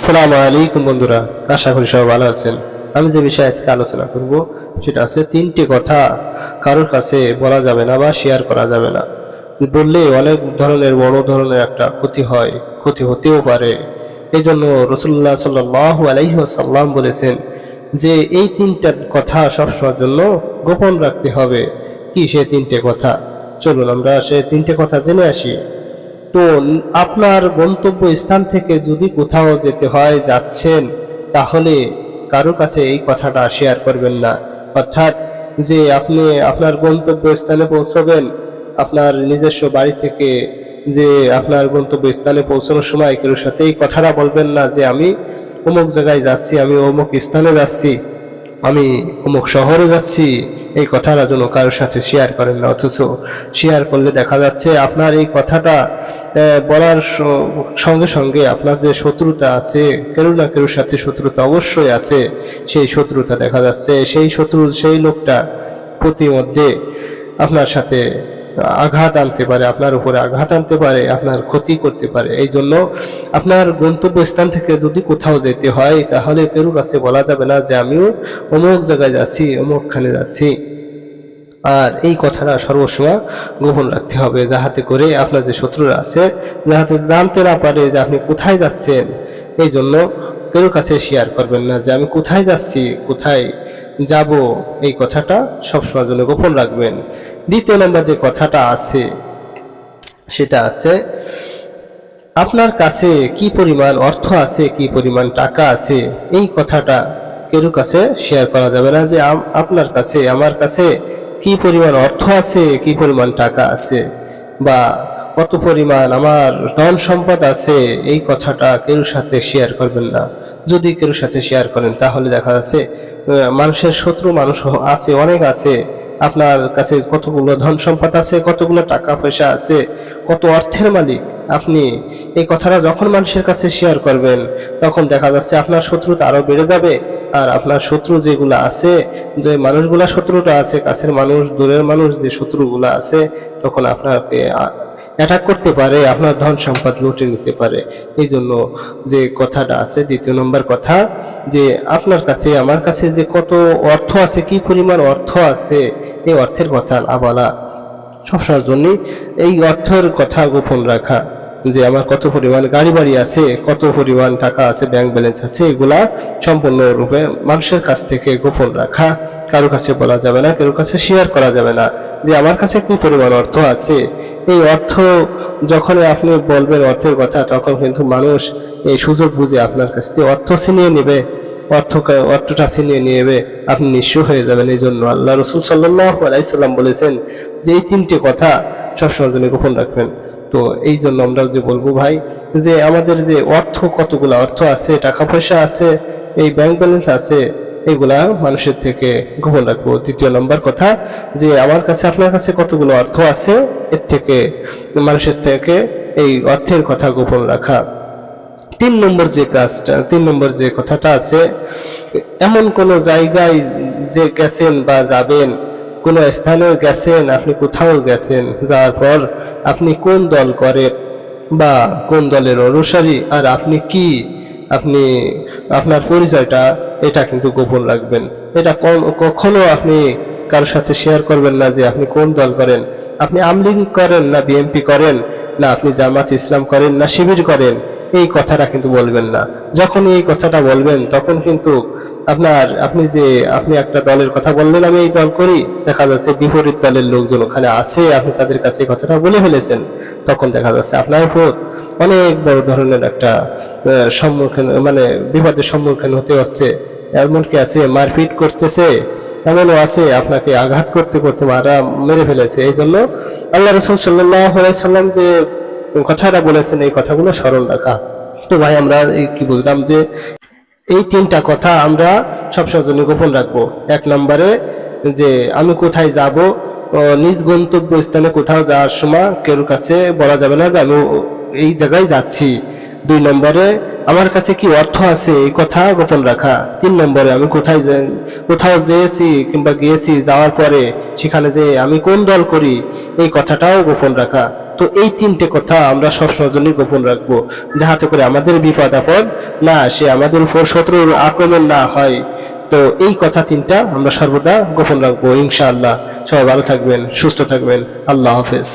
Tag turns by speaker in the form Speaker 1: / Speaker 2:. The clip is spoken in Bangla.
Speaker 1: আসসালামু আলাইকুম বন্ধুরা, আশা করি সবাই ভালো আছেন। আমি যে বিষয়ে আজকে আলোচনা করব, সেটা আছে তিনটি কথা কারোর কাছে বলা যাবে না বা শেয়ার করা যাবে না। বললে অনেক ধরনের বড় ধরনের একটা ক্ষতি হয়, ক্ষতি হতেও পারে। এই জন্য রসুল্লাহ সাল্লাহ আলাইসাল্লাম বলেছেন যে, এই তিনটা কথা সবসময়ের জন্য গোপন রাখতে হবে। কি সে তিনটে কথা? চলুন আমরা সে তিনটে কথা জেনে আসি। তো আপনার গন্তব্য স্থান থেকে যদি কোথাও যেতে হয়, যাচ্ছেন, তাহলে কারও কাছে এই কথাটা শেয়ার করবেন না। অর্থাৎ যে আপনি আপনার গন্তব্য স্থানে পৌঁছবেন, আপনার নিজস্ব বাড়ি থেকে যে আপনার গন্তব্য স্থানে পৌঁছানোর সময় কেউ সাথে এই কথাটা বলবেন না যে, আমি অমুক জায়গায় যাচ্ছি, আমি অমুক স্থানে যাচ্ছি, আমি অমুক শহরে যাচ্ছি এই কথাটা যেন কারোর সাথে শেয়ার করেন না অথচ শেয়ার করলে দেখা যাচ্ছে আপনার এই কথাটা বলার সঙ্গে সঙ্গে আপনার যে শত্রুতা আছে কেউ না কেউ সাথে শত্রুতা অবশ্যই আছে, সেই শত্রুতা দেখা যাচ্ছে, সেই শত্রু, সেই লোকটা প্রতিমধ্যে আপনার সাথে আঘাত আনতে পারে, আপনার উপরে আঘাত আনতে পারে, আপনার ক্ষতি করতে পারে। এই জন্য আপনার গন্তব্য স্থান থেকে যদি কোথাও যেতে হয়, তাহলে কেউ কাছে বলা যাবে না যে আমিও অমুক জায়গায় যাচ্ছি, অমুকখানে যাচ্ছি। আর এই কথাটা সর্বসময় গোপন রাখতে হবে, যাহাতে করে আপনার যে শত্রুরা আছে, যাহাতে জানতে না পারে যে আপনি কোথায় যাচ্ছেন। এই জন্য কেউ কাছে শেয়ার করবেন না যে আমি কোথায় যাচ্ছি, কোথায় যাব। এই কথাটা সবসময় জন্য গোপন রাখবেন। দ্বিতীয় নম্বর যে কথাটা আছে, সেটা আছে, আপনার কাছে কি পরিমাণ অর্থ আছে, কি পরিমাণ টাকা আছে, এই কথাটা কেউ কাছে শেয়ার করা যাবে না যে আপনার কাছে, আমার কাছে কি পরিমাণ অর্থ আছে, কি পরিমাণ টাকা আছে, বা কত পরিমাণ আমার ধন সম্পদ আছে, এই কথাটা কেউ সাথে শেয়ার করবেন না। যদি কেউ সাথে শেয়ার করেন, তাহলে দেখা যাচ্ছে মানুষের শত্রু মানুষ আছে, অনেক আছে। আপনার কাছে কতগুলো ধন সম্পদ আছে, কতগুলো টাকা পয়সা আছে, কত অর্থের মালিক। আপনি এই কথাটা যখন মানুষের কাছে শেয়ার করবেন, তখন দেখা যাচ্ছে আপনার শত্রুতা আরও বেড়ে যাবে। আর আপনার শত্রু যেগুলো আছে, যে মানুষগুলা শত্রুটা আছে, কাছের মানুষ, দূরের মানুষ যে শত্রুগুলো আছে, তখন আপনাকে অ্যাটাক করতে পারে, আপনার ধন সম্পদ লুটে নিতে পারে। এই জন্য যে কথাটা আছে, দ্বিতীয় নম্বর কথা, যে আপনার কাছে, আমার কাছে যে কত অর্থ আছে, কি পরিমাণ অর্থ আছে, এই অর্থের কথা না বলা সবসময়ের জন্য এই অর্থের কথা গোপন রাখা, যে আমার কত পরিমাণ গাড়ি বাড়ি আছে, কত পরিমাণ টাকা আছে ব্যাংক ব্যালেন্স আছে, এগুলা সম্পূর্ণরূপে মানুষের কাছ থেকে গোপন রাখা। কারও কাছে বলা যাবে না, কারও কাছে শেয়ার করা যাবে না, যে আমার কাছে কি পরিমাণ অর্থ আছে এই অর্থ যখনই আপনি বলবেন অর্থের কথা, তখন কিন্তু মানুষ এই সুযোগ বুঝে আপনার কাছ থেকে অর্থ ছিনিয়ে নেবে অর্থ অর্থটা ছিনিয়ে নেবে, আপনি নিঃস্ব হয়ে যাবেন। এই জন্য আল্লাহ রসুল সাল্লাহ আলাইসাল্লাম বলেছেন যে এই তিনটি কথা সবসময় জন্য গোপন রাখবেন। তো এই জন্য আমরা যে বলব ভাই, যে আমাদের যে অর্থ কতগুলো অর্থ আছে, টাকা পয়সা আছে, এই ব্যাংক ব্যালেন্স আছে এগুলা মানুষের থেকে গোপন রাখব। দ্বিতীয় নম্বর কথা, যে আমার কাছে, আপনার কাছে কতগুলো অর্থ আছে, এর থেকে মানুষের থেকে এই অর্থের কথা গোপন রাখা। তিন নম্বর যে কাজটা, তিন নম্বর যে কথাটা আছে, এমন কোন জায়গায় যে গেছেন বা যাবেন, কোন স্থানে গেছেন, আপনি কোথাও গেছেন, যাওয়ার পর আপনি কোন দল করেন বা কোন দলের অনুসারী, আর আপনি কি আপনি আপনার পরিচয়টা, এটা কিন্তু গোপন রাখবেন। এটা কখনো আপনি কারোর সাথে শেয়ার করবেন না যে আপনি কোন দল করেন। আপনি আমলিং করেন না বিএমপি করেন না, আপনি জামাত ইসলাম করেন না, শিবির করেন, এই কথাটা কিন্তু বলবেন না। যখন এই কথাটা বলবেন, তখন কিন্তু আপনার, আপনি যে, আপনি একটা দলের কথা বললেন, আমি এই দল করি। দেখা যাচ্ছে বিপরীত দলের লোকজন ওখানে আছে, আপনি তাদের কাছে কথাটা বলে ফেলেছেন। তখন দেখা যাচ্ছে আপনার উপর অনেক বড় ধরনের একটা সম্মুখীন মানে বিপদের সম্মুখীন হতে হচ্ছে। এমনকি আছে, মারপিট করতেছে, এমনও আছে, আপনাকে আঘাত করতে করতে মারা মেরে ফেলেছে। এই জন্য আল্লাহ রসুল সাল্লাম যে কথাটা বলেছেন, এই কথাগুলো স্মরণ রাখা। তো ভাই, আমরা কি বুঝলাম যে এই তিনটা কথা আমরা সবসময় জন্য গোপন রাখব। এক নম্বরে যে আমি কোথায় যাব নিজ গন্তব্য স্থানে কোথাও যাওয়ার সময় কেউ কাছে বলা যাবে না যে আমি এই জায়গায় যাচ্ছি। দুই নম্বরে, আমার কাছে কি অর্থ আছে? এই কথা গোপন রাখা। তিন নম্বরে, আমি কোথায় কোথাও যেয়েছি কিংবা গিয়েছি যাওয়ার পরে সেখানে যে আমি কোন দল করি, এই কথাটাও গোপন রাখা। তো এই তিনটে কথা আমরা সবসময় জন্য গোপন রাখব। যাহাতে করে আমাদের বিপদ আপদ না আসে, আমাদের উপর শত্রুর আক্রমণ না হয়। তো এই কথা তিনটা আমরা সর্বদা গোপন রাখব। ইনশাআল্লাহ। সবাই ভালো থাকবেন, সুস্থ থাকবেন। আল্লাহ হাফেজ।